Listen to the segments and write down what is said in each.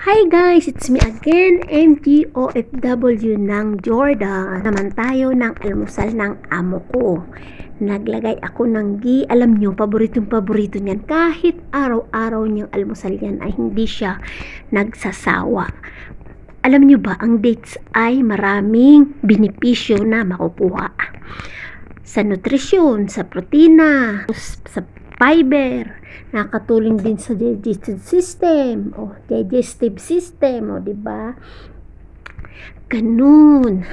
Hi guys, it's me again, MGOFW ng Jordan. Naman tayo ng almusal ng amo ko. Naglagay ako ng gi. Alam nyo, paboritong paborito niyan. Kahit araw-araw niyang almusal yan ay hindi siya nagsasawa. Alam nyo ba, ang dates ay maraming benepisyo na makukuha. Sa nutrisyon, sa protina, sa fiber, nakatulong din sa digestive system o digestive system o di ba? Ganun.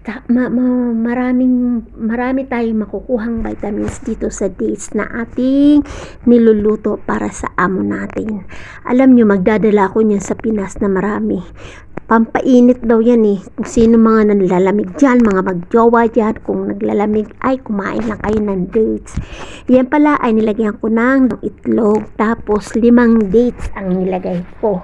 Ta- ma- ma- maraming marami tayong makukuhang vitamins dito sa dates na ating niluluto para sa amo natin. Alam nyo magdadala ako niyan sa Pinas na marami pampainit daw yan eh. Kung sino mga nanlalamig dyan, mga magjowa dyan, kung naglalamig ay kumain lang kayo ng dates. Yan pala ay nilagyan ko ng itlog, tapos limang dates ang nilagay ko.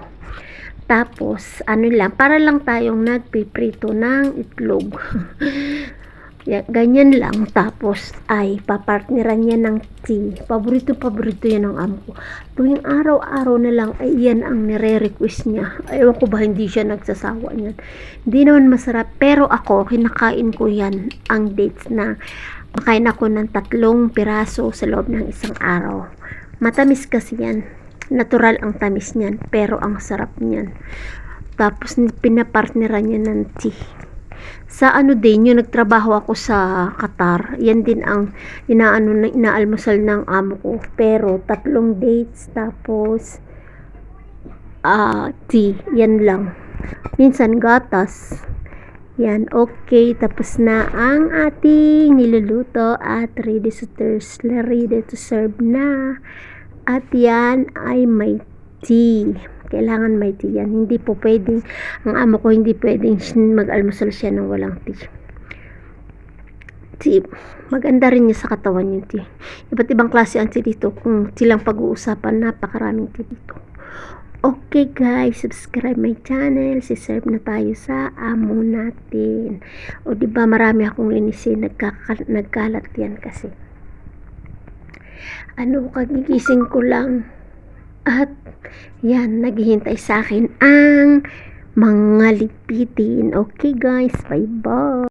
Tapos, ano lang, para lang tayong nagpiprito ng itlog. Ya, ganyan lang. Tapos, ay, papartneran niya ng tea. Paborito, paborito yan ng amo ko. Tuwing araw-araw na lang, ay yan ang nire-request niya. Ayaw ko ba hindi siya nagsasawa niyan. Hindi naman masarap. Pero ako, kinakain ko yan, ang dates na makain ako ng tatlong piraso sa loob ng isang araw. Matamis kasi yan. Natural ang tamis niyan, pero ang sarap niyan. Tapos, pinapartneran niya ng tea sa ano din, yung nagtrabaho ako sa Qatar, yan din ang inaano na inaalmusal ng amo ko. Pero tatlong dates tapos ah tea, yan lang. Minsan gatas. Yan, okay. Tapos na ang ating niluluto at ready to serve, ready to serve na. At yan ay may tea. Kailangan may tea yan. Hindi po pwedeng, ang amo ko hindi pwedeng mag-almusal siya ng walang tea. Tea. Maganda rin niya sa katawan yung tea. Iba't ibang klase ang tea dito. Kung silang pag-uusapan, napakaraming tea dito. Okay guys, subscribe my channel. Si-serve na tayo sa amo natin. O di ba marami akong linisin. Nagkaka- nagkalat yan kasi. Ano, kagigising ko lang. At yan, naghihintay sa akin ang mga lipitin. Okay guys, bye-bye.